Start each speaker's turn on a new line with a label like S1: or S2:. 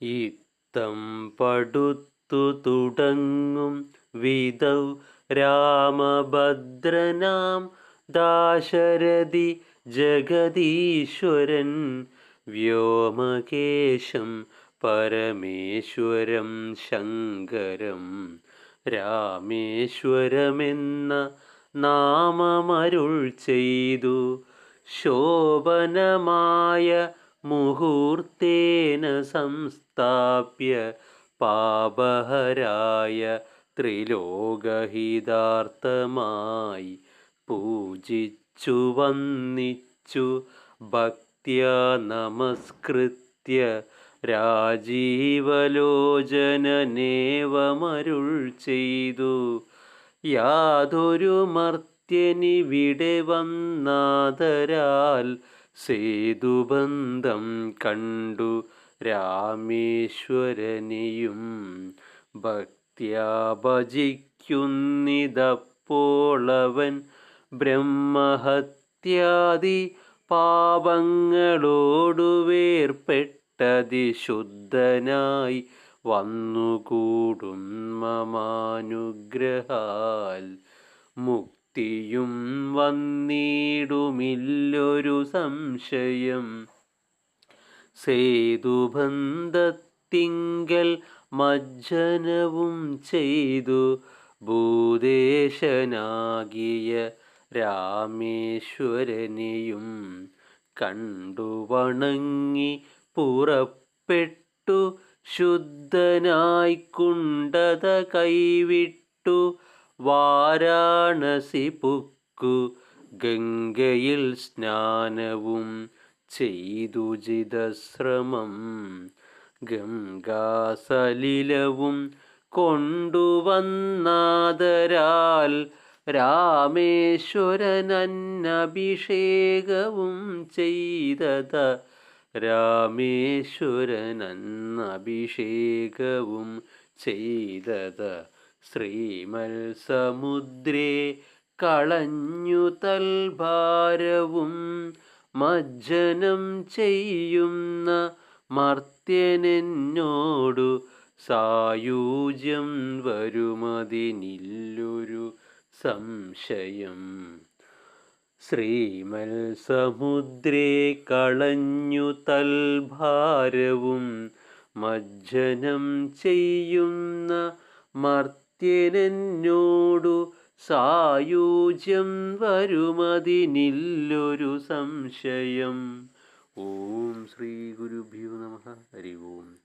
S1: ഇത്തം പടുത്തു തുടങ്ങും വിധൗ രാമഭദ്രനാം ദാശരഥി ജഗദീശ്വരൻ. വ്യോമകേശം പരമേശ്വരം ശങ്കരം. രാമേശ്വരമെന്ന നാമമരുൾ ചെയ്തു ശോഭനമായ മുഹൂർത്തേന സംസ്ഥാപ്യ പാപഹരായ ത്രിലോകഹിതാർത്ഥമായി പൂജിച്ചു വന്നിച്ചു ഭക്തിയ നമസ്കൃത്യ രാജീവലോചനനേവമരുൾ ചെയ്തു. യാതൊരു മർത്യനിവിടെ വന്നാദരാൽ സേതുബന്ധം കണ്ടു രാമേശ്വരനെയും. ഭക്ത്യാ ഭജിക്കുന്നിതപ്പോളവൻ ബ്രഹ്മഹത്യാദി പാപങ്ങളോടു വേർപ്പെട്ടതിശുദ്ധനായി വന്നുകൂടും മമാനുഗ്രഹാൽ. മുക്തിയും വന്നിടുമില്ലൊരു സംശയം. സേതുബന്ധത്തിങ്കൽ മജ്ജനവും ചെയ്തു ഭൂദേശനാകിയ രാമേശ്വരനെയും കണ്ടു വണങ്ങി പുറപ്പെട്ടു ശുദ്ധനായിക്കുണ്ടത കൈവിട്ടു വാരാണസി പുക്കു ഗംഗയിൽ സ്നാനവും ചെയ്തു ജിതശ്രമം ഗംഗാസലിലവും കൊണ്ടുവന്നാദരാൽ രാമേശ്വരനന്നഭിഷേകവും ചെയ്തത രാമേശ്വരനന്നഭിഷേകവും ചെയ്തത. ശ്രീമത്സമുദ്രേ കളഞ്ഞു തൽഭാരവും മജ്ജനം ചെയ്യുന്ന മർത്യനെന്നോടു സായൂജ്യം വരുമതിനില്ലൊരു സംശയം. ശ്രീമത്സമുദ്രേ കളഞ്ഞു തൽഭാരവും മജ്ജനം ചെയ്യുന്ന മർത്യനെന്നോടു സായൂജ്യം വരുമതിനില്ലൊരു സംശയം. ഓം ശ്രീ ഗുരുഭ്യോ നമ. ഹരി ഓം